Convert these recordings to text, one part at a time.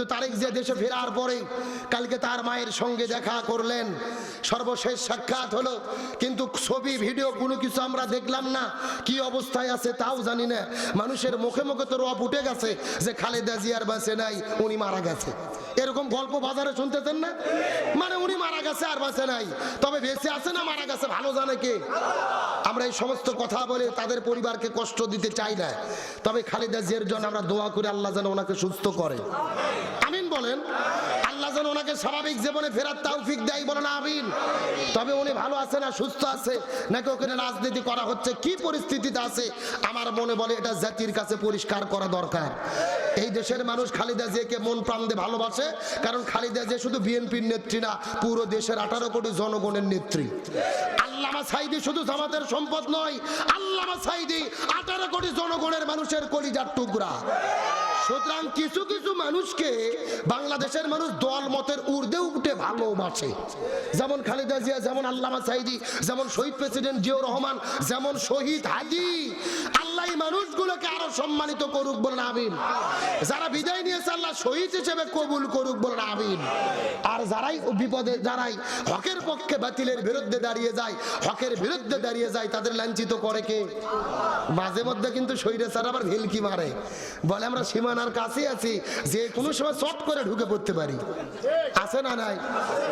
কিন্তু তারেক জিয়া দেশে ফেরার পরে কালকে তার মায়ের সঙ্গে দেখা করলেন। সর্বশেষ সাক্ষাৎ হলো, কিন্তু ছবি, ভিডিও কোনো কিছু আমরা দেখলাম না। কি অবস্থায় আছে তাও জানি না। মানুষের মুখে মুখে তো রব উঠে গেছে যে খালেদা জিয়ার বাসে নাই, উনি মারা গেছে। এরকম গল্প বাজারে শুনতেছেন না? মানে উনি মারা গেছে আর বাঁচে নাই। তবে বেঁচে আছে না মারা গেছে ভালো জানে কে? আমরা এই সমস্ত কথা বলে তাদের পরিবারকে কষ্ট দিতে চাই না। তবে খালেদা জিয়ার জন্য আমরা দোয়া করে আল্লাহ যেন ওনাকে সুস্থ করে। আমিন বলেন, আল্লাহ যেন ওনাকে স্বাভাবিক জীবনে ফেরার তৌফিক দেয় বলেন আমিন। তবে উনি ভালো আছে না সুস্থ আছে? নাকি ওখানে রাজনীতি করা হচ্ছে? কি পরিস্থিতিতে আছে? আমার মনে বলে এটা জাতির কাছে পরিষ্কার করা দরকার। এই দেশের মানুষ খালিদা জিয়াকে মন প্রাণ দিয়ে ভালোবাসে, কারণ খালিদা জিয়া শুধু বিএনপির নেত্রী না, পুরো দেশের আঠারো কোটি জনগণের নেত্রী। আল্লামা সাইদি শুধু জামাতের সম্পদ নয়, আল্লামা সাইদি আঠারো কোটি জনগণের মানুষের কলিজার টুকরা। সুতরাং কিছু কিছু মানুষকে বাংলাদেশের মানুষ দল মতের উর্দে উঠে ভালোবাসে। যেমন খালেদা জিয়া, যেমন আল্লামা সাইদি, যেমন শহীদ প্রেসিডেন্ট জিয়াউর রহমান, যেমন শহীদ হাজি। আল্লাহ মানুষগুলোকে আরও সম্মানিত করুক বলেন, আমিন। যারা বিদায় নিয়েছে আল্লাহ শহীদ হিসেবে কবুল করুক বলেন, আমিন। আর যারাই বিপদে, যারাই হকের পক্ষে বাতিলের বিরুদ্ধে দাঁড়িয়ে যায়, হকের বিরুদ্ধে দাঁড়িয়ে যায়, তাদের লাঞ্ছিত করে কে? মাঝে মধ্যে কিন্তু শরীরে স্যার আবার ভেলকি মারে। বলে, আমরা সীমানার কাছে আছি, যে কোনো সময় চট করে ঢুকে পড়তে পারি। আছে না নাই?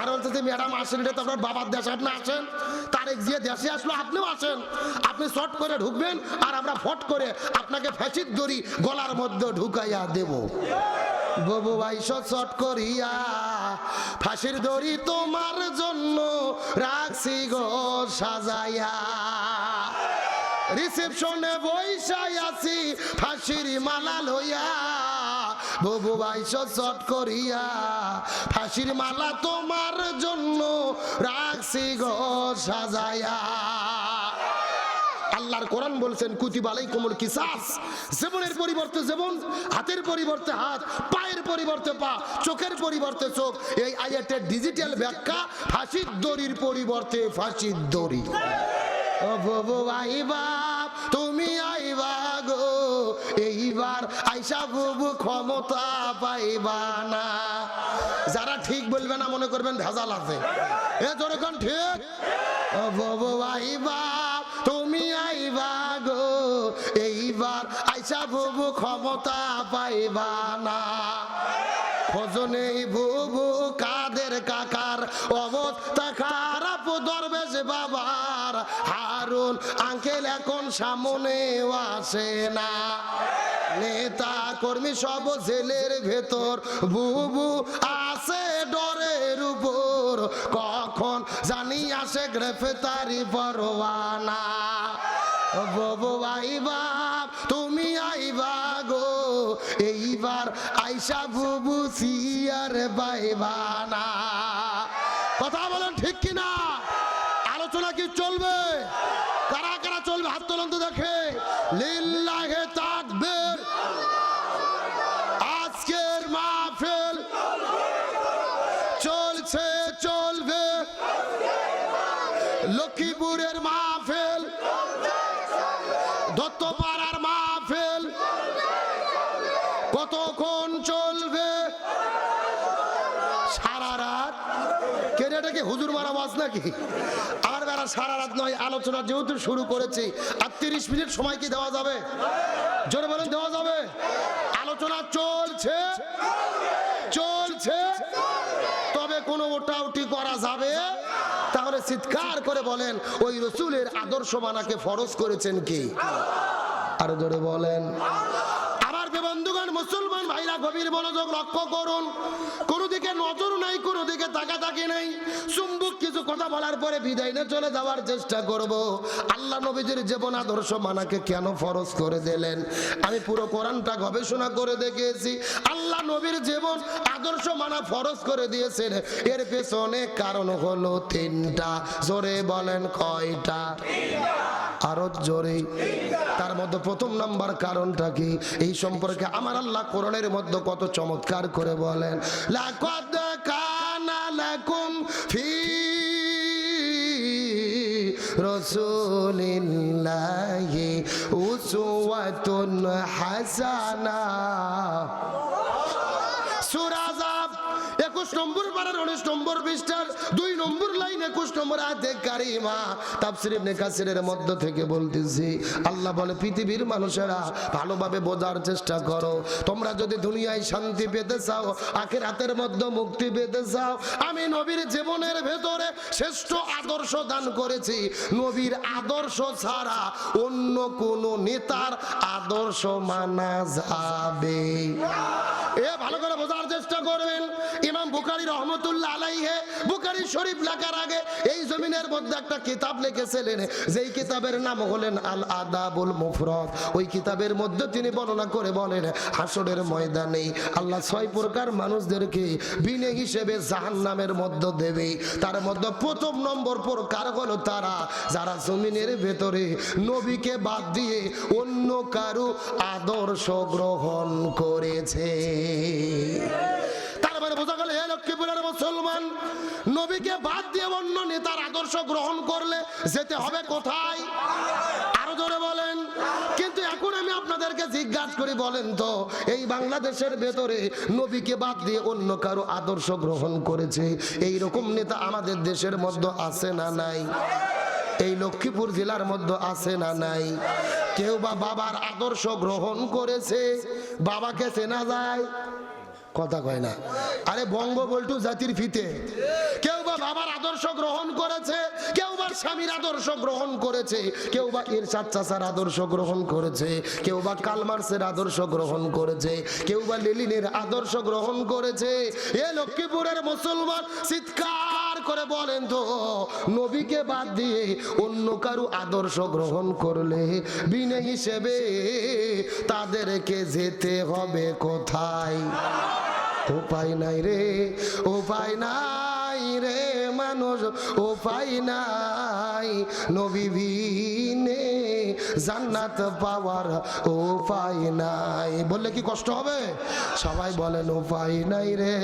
আর বলছে যে, ম্যাডাম, আসেন, এটা তো আপনার বাবার দেশ, আপনি আসেন। তারেক জিয়া দেশে আসলো, আপনিও আসেন। আপনি চট করে ঢুকবেন আর আমরা ফট করে আপনাকে ফ্যাসির দড়ি গলার মধ্যে ঢুকাইয়া দেব। ববু ভাইস চট করিয়া ফাঁসির দড়ি তোমার জন্য রাখছি গো, সাজাইয়া। রিসেপশনে বৈশাই আছি, ফাঁসির মালা লইয়া। ববু বাইশ চট করিয়া ফাঁসির মালা তোমার জন্য রাখছি গো সাজাইয়া আল্লাহর কোরআন বলছেন কুতিবালাই কোমর কিসাস। জীবনের পরিবর্তে জীবন, হাতের পরিবর্তে হাত, পায়ের পরিবর্তে পা, চোখের পরিবর্তে চোখ। এই আয়াতের ডিজিটাল ব্যাখ্যা, ফাঁসির দড়ির পরিবর্তে ফাঁসির দড়ি। তুমি এইবার আইসা বুবু ক্ষমতা পাইবা না। যারা ঠিক বলবে না মনে করবেন ভেজাল আছে। এ ঠিক? বাবু, আইবা, তুমি আইবা গো। এইবার আইসা বুবু ক্ষমতা পাইবা না। ভজনে বুবু কাদের কাকার অবস্থা বাবার হারুন, আঙ্কেল এখন সামনে আসে না নেতা কর্মী সব জেলের ভেতর, বুবু আছে ডরের উপর। কখন জানি আসে গ্রেফতারি পরোয়ানা। ববু তুমি আইবা গো। এইবার আইসা বুবু সিয়ার পাইবা না কথা বলেন ঠিক কিনা? আলোচনা কি চলবে? কারা কারা চলবে? হাত তোলন তো দেখে। আজকের চলছে, চলবে। লক্ষ্মীপুরের মাহফিল। দত্তপাড়ার মাহফিল কতক্ষণ চলবে সারা রাত কেন এটা কি হুজুর মারা বাস নাকি? আর বেড়া সারা রাত নয়, আলোচনা যেহেতু শুরু করেছি, আর তিরিশ মিনিট সময় কি দেওয়া যাবে? জোরে বলেন, দেওয়া যাবে? আলোচনা চলছে চলছে। তবে কোনো ওটাউটি করা যাবে? তাহলে চিৎকার করে বলেন, ওই রসুলের আদর্শ মানাকে ফরজ করেছেন কি? আরও জোরে বলেন। বন্ধুগণ মুসলমান ভাইরা গভীর মনোযোগ লক্ষ্য করুন। কোনো দিকে নজর নাই, কোনো দিকে তাকাতাকি নাই। চুম্বক কিছু কথা বলার পরে বিদায় নিয়ে চলে যাওয়ার চেষ্টা করব। আল্লাহ নবীজির জীবন আদর্শ মানাকে কেন ফরজ করে দিলেন? আমি পুরো কোরআনটা গবেষণা করে দেখেছি আল্লাহ নবীর জীবন আদর্শ মানা ফরজ করে দিয়েছেন। এর পেছনে কারণ হলো তিনটা। জোরে বলেন কয়টা? আরও জোরে। তার মধ্যে প্রথম নাম্বার কারণটা কি? এই সম্পর্কে আমার আল্লাহ কোরআনের মধ্যে কত চমৎকার করে বলেন, লাকাদ লাকুম ফি রসুলিল্লাহি উসওয়াতুন হাসানা। সূরা একুশ নম্বর পারার উনিশ নম্বর পৃষ্ঠার দুই নম্বর লাইন একুশ নম্বর আয়াতে কারিমা। তাফসির ইবনে মধ্য থেকে বলতেছি, আল্লাহ বলে, পৃথিবীর মানুষেরা ভালোভাবে বোঝার চেষ্টা করো। তোমরা যদি দুনিয়ায় শান্তি পেতে চাও, আখিরাতের মধ্যে মুক্তি পেতে চাও, আমি নবীর জীবনের ভেতরে শ্রেষ্ঠ আদর্শ দান করেছি। নবীর আদর্শ ছাড়া অন্য কোন নেতার আদর্শ মানা যাবে। এ ভালো করে বোঝার চেষ্টা করবেন। ইমাম বুখারী রহমতুল্লাহ আলাইহে, বুখারী শরীফ লেখার আগে এই জমিনের মধ্যে একটা কিতাব লিখেছিলেন, যেই কিতাবের নাম হলেন আল আদাবুল মুফরদ। ওই কিতাবের মধ্যে তিনি বর্ণনা করে বলেন, হাসরের ময়দানে আল্লাহ ছয় প্রকার মানুষদেরকে বিনে হিসেবে জাহান্নামের মধ্য দেবে। তার মধ্যে প্রথম নম্বর প্রকার হলো তারা, যারা জমিনের ভেতরে নবীকে বাদ দিয়ে অন্য কারও আদর্শ গ্রহণ করেছে। তার মানে বোঝা গেল হে লক্ষ্মীপুরের মুসলমান, নবীকে বাদ দিয়ে অন্য নেতার আদর্শ গ্রহণ করলে যেতে হবে কোথায়? আরও জোরে বলেন। কিন্তু এখন আমি আপনাদেরকে জিজ্ঞাসা করি, বলেন তো, এই বাংলাদেশের ভেতরে নবীকে বাদ দিয়ে অন্য কারও আদর্শ গ্রহণ করেছে? এই রকম নেতা আমাদের দেশের মধ্যে আছে না নাই? এই লক্ষ্মীপুর জেলার মধ্যে আছে না নাই? কেউ বা বাবার আদর্শ গ্রহণ করেছে, বাবাকে চেনা যায়? কথা কয় না। আরে বঙ্গ বল্টু জাতির ফিতে, কেউ বা বাবার আদর্শ গ্রহণ করেছে, কেউ বা স্বামীর আদর্শ গ্রহণ করেছে, কেউ বা ইরশাদ চাচার আদর্শ গ্রহণ করেছে, কেউ বা কালমার্সের আদর্শ গ্রহণ করেছে, কেউ বা লেলিনের আদর্শ গ্রহণ করেছে। এ লক্ষ্মীপুরের মুসলমান, চিৎকার। করে বলেন তো, নবীকে বাদ দিয়ে অন্য কারও আদর্শ গ্রহণ করলে বিনে হিসেবে তাদেরকে যেতে হবে কোথায়? উপায় নাই রে, উপায় নাই রে মানুষ, উপায় নাই। নবী বিনে জান্নাত পাওয়ার উপায় নাই। বললে কি কষ্ট হবে? সবাই বলেন, উপায় নাই রে,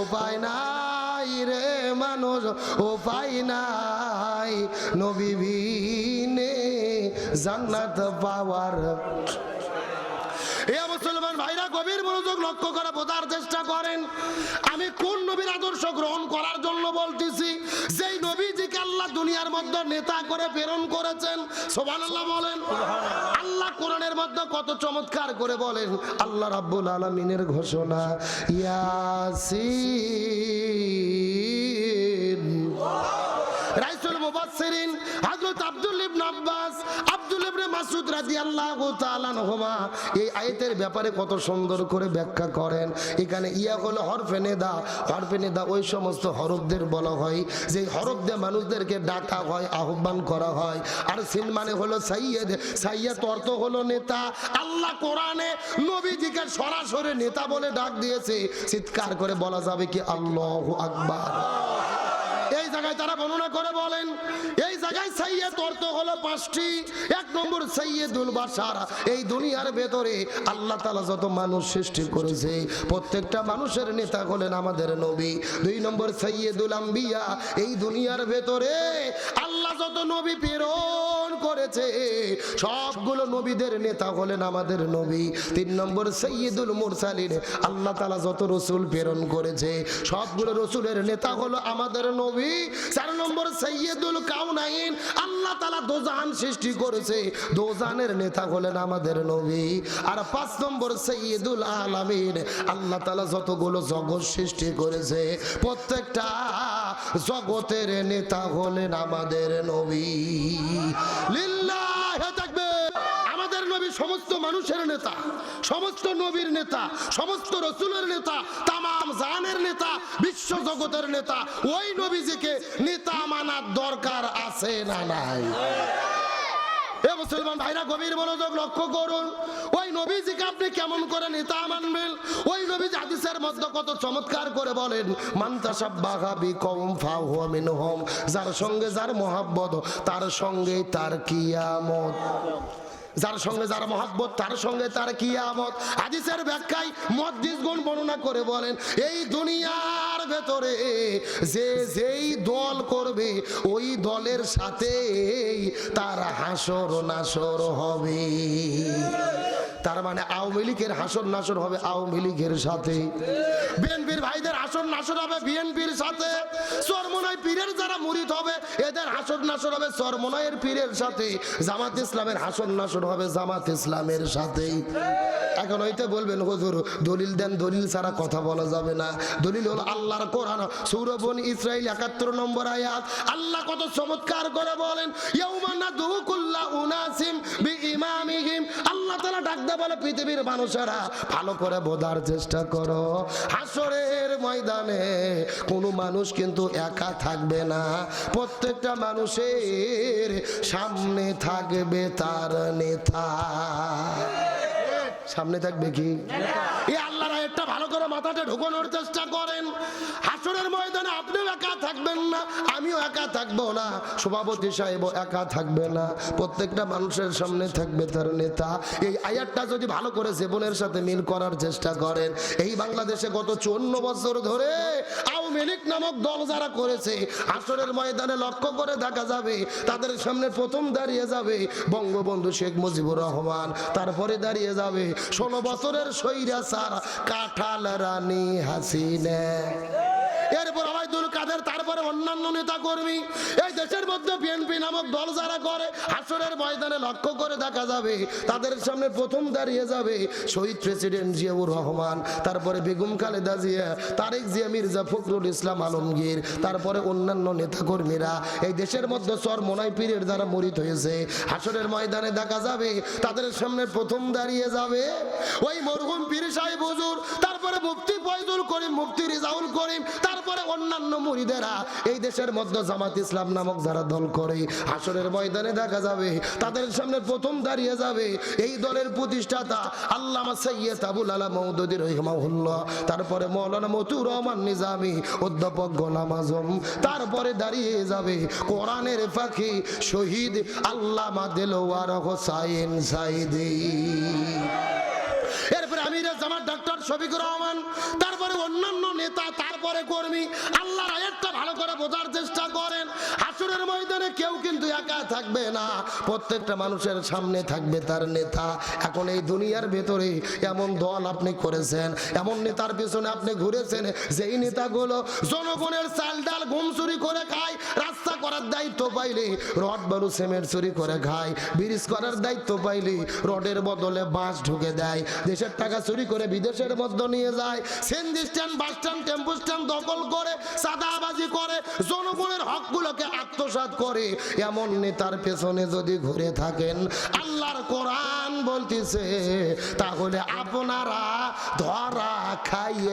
উপায় নাই। রে মানুষ ও পাই নাই। নবী বিনে জান্নাত পাওয়ার এ মুসলমান ভাইরা গভীর মনোযোগ লক্ষ্য করে বোঝার চেষ্টা করেন। আমি কোন নবীর আদর্শ গ্রহণ করার জন্য বলতেছি? যেই নবীজিকে আল্লাহ দুনিয়ার মধ্যে নেতা করে প্রেরণ করেছেন বলেন। আল্লাহ কোরআনের মধ্যে কত চমৎকার করে বলেন আল্লাহ রাব্বুল আলামিনের ঘোষণা ইয়াসিন। রাইসুল মুবাসসিরিন হযরত আব্দুল ইবনে আব্বাস, আব্দুল ইবনে রাদিয়াল্লাহু তাআলা এই আয়াতের ব্যাপারে কত সুন্দর করে ব্যাখ্যা করেন। এখানে ইয়া হলো হরফে নেদা হরফে নেদা ওই সমস্ত হরফদের বলা হয়, যে হরফ দিয়ে মানুষদেরকে ডাকা হয়, আহ্বান করা হয়। আর সিন মানে হলো অর্থ হলো নেতা। আল্লাহ কোরআনে নবীজিকে সরাসরি নেতা বলে ডাক দিয়েছে। চিৎকার করে বলা যাবে কি আল্লাহু আকবার। এই জায়গায় তারা বর্ণনা করে বলেন, এই জায়গায় সাইয়েদ অর্থ হলো পাঁচটি। এক নম্বর সাইয়েদুল বাসার এই দুনিয়ার ভেতরে আল্লাহ তালা যত মানুষ সৃষ্টি করেছে, প্রত্যেকটা মানুষের নেতা হলেন আমাদের নবী। দুই নম্বর সাইয়েদুল আম্বিয়া, এই দুনিয়ার ভেতরে আল্লাহ যত নবী প্রেরণ করেছে। সবগুলো নবীদের নেতা হলেন আমাদের নবী। তিন নম্বর সৈয়দুল মুরসালিন। আল্লাহ তালা যত রসুল প্রেরণ করেছে, সবগুলো রসুলের নেতা হলো আমাদের নবী। চার নম্বর সৈয়দুল কাউনাইন। আল্লাহ তালা দোজাহান সৃষ্টি করেছে, দোজানের নেতা হলেন আমাদের নবী। আর পাঁচ নম্বর সৈয়দুল আলামিন। আল্লাহ তালা যতগুলো জগৎ সৃষ্টি করেছে, প্রত্যেকটা জগতের নেতা হলেন আমাদের নবী। থাকবে আমাদের নবী সমস্ত মানুষের নেতা, সমস্ত নবীর নেতা, সমস্ত রসুলের নেতা, তামাম জানের নেতা, বিশ্ব জগতের নেতা, ওই নবীজিকে নেতা মানার দরকার আছে না নাই? মুসলমান ভাইরা গভীর মনোযোগ লক্ষ্য করুন। ওই নবীজিকে আপনি কেমন করে নেতা মানবেন? ওই নবী হাদিসের মধ্যে কত চমৎকার করে বলেন মিনহুম যার সঙ্গে যার মোহাব্বত, তার সঙ্গে তার কিয়ামত। যার সঙ্গে যার মহাব্বত, তার সঙ্গে তার কিয়ামত। হাদিসের ব্যাখ্যায় মহাদিস গুণ বর্ণনা করে বলেন, এই দুনিয়ার ভেতরে যে যেই দল করবে ওই দলের সাথে তার হাসর নাসর হবে। তার মানে আওয়ামী লীগের হাসর নাসর হবে আওয়ামী লীগের সাথে। বিএনপির ভাইদের হাসর নাসর হবে বিএনপির সাথে। চরমনাই পীরের যারা মুরিদ হবে, এদের হাসর নাসর হবে চরমনাইয়ের পীরের সাথে। জামাত ইসলামের হাসর নাসর হবে জামাত ইসলামের সাথে। এখন হইতে বলবেন, হুজুর, দলিল দেন, দলিল ছাড়া কথা বলা যাবে না। দলিল হলো আল্লাহর কোরআন। সৌরবন ইসরাইল একাত্তর নম্বর আয়াত। আল্লাহ কত চমৎকার করে বলেন ইয়াউমানা দুকুল্লা উনাসিম বি ইমামিহিম আল্লাহ তাআলা ডাক বলে পৃথিবীর মানুষেরা, ভালো করে বোঝার চেষ্টা করো। হাসরের ময়দানে কোনো মানুষ কিন্তু একা থাকবে না। প্রত্যেকটা মানুষের সামনে থাকবে তার নেতা। সামনে থাকবে কি? একটা ভালো করে মাথাটা ঢুকানোর চেষ্টা করেন। হাসরের ময়দানে আপনিও একা থাকবেন না, আমিও একা থাকব না। সভাপতি সাহেব একা থাকবে না, প্রত্যেকটা মানুষের সামনে থাকবে তার নেতা। এই আয়াতটা যদি ভালো করে জীবনের সাথে মিল করার চেষ্টা করেন, এই বাংলাদেশে গত চুয়ান্ন বছর ধরে আওয়ামী লীগ নামক দল যারা করেছে আসরের ময়দানে লক্ষ্য করে দেখা যাবে, তাদের সামনে প্রথম দাঁড়িয়ে যাবে বঙ্গবন্ধু শেখ মুজিবুর রহমান। তারপরে দাঁড়িয়ে যাবে ষোলো বছরের সৈরা স্যার কাঁঠাল রানী হাসিনে এরপর আবাইদুল কাদের, তারপরে অন্যান্য নেতা কর্মী এই দেশের মধ্যে বিএনপি নামক দল যারা করে, হাসরের ময়দানে লক্ষ্য করে দেখা যাবে, তাদের সামনে প্রথম দাঁড়িয়ে যাবে শহীদ প্রেসিডেন্ট জিয়াউর রহমান, তারপরে বেগম খালেদা জিয়া, তারেক জিয়া, মির্জা ফখরুল ইসলাম আলমগীর, তারপরে অন্যান্য নেতা কর্মীরা এই দেশের মধ্যে সর মোনাই পীরের দ্বারা মরিত হয়েছে। হাসরের ময়দানে দেখা যাবে, তাদের সামনে প্রথম দাঁড়িয়ে যাবে ওই মরহুম পীর সাহেব হুজুর, তারপরে মুফতি ফয়জুল করিম, মুফতি রিজাউল করিম, তারপরে অন্যান্য মুরিদেরা এই দেশের মধ্যে জামাত ইসলাম নামক যারা দল করে, হাসরের ময়দানে দেখা যাবে, তাদের সামনে প্রথম দাঁড়িয়ে যাবে এই দলের প্রতিষ্ঠাতা আল্লামা সৈয়দ আবুল আলা মৌদুদি রহিমাহুল্লাহ, তারপরে মৌলানা মতুর রহমান নিজামী, অধ্যাপক গোলাম আজম, তারপরে দাঁড়িয়ে যাবে কোরআনের পাখি শহীদ আল্লামা দেলোয়ার হোসাইন সাইদি। এরপরে আমির জামাত ডাক্তার শফিকুর রহমান, তারপরে অন্যান্য নেতা, তারপরে কর্মী। আল্লাহর আয়াতটা ভালো করে বোঝার চেষ্টা করেন। হাসুরের ময়দানে কেউ কিন্তু একা থাকবে না। প্রত্যেকটা মানুষের সামনে থাকবে তার নেতা। এখন এই দুনিয়ার ভেতরে এমন দল আপনি করেছেন, এমন নেতার পেছনে আপনি ঘুরেছেন, যেই নেতাগুলো জনগণের চাল ডাল ঘুম চুরি করে খায়, রাস্তা করার দায়িত্ব পাইলে রড বালু সিমেন্ট চুরি করে খায়, ব্রিজ করার দায়িত্ব পাইলে রডের বদলে বাঁশ ঢুকে দেয়। দেশের টাকা চুরি করে বিদেশের মধ্যে নিয়ে যায়। সেন্দি stand, bus stand, tempo stand দখল করে সাদাবাজি করে, জনগণের হকগুলোকে আত্মসাত করে। এমন নেতার পেছনে যদি ঘুরে থাকেন, আল্লাহর কোরআন বলতেছে, তাহলে আপনারা ধরা খাইয়ে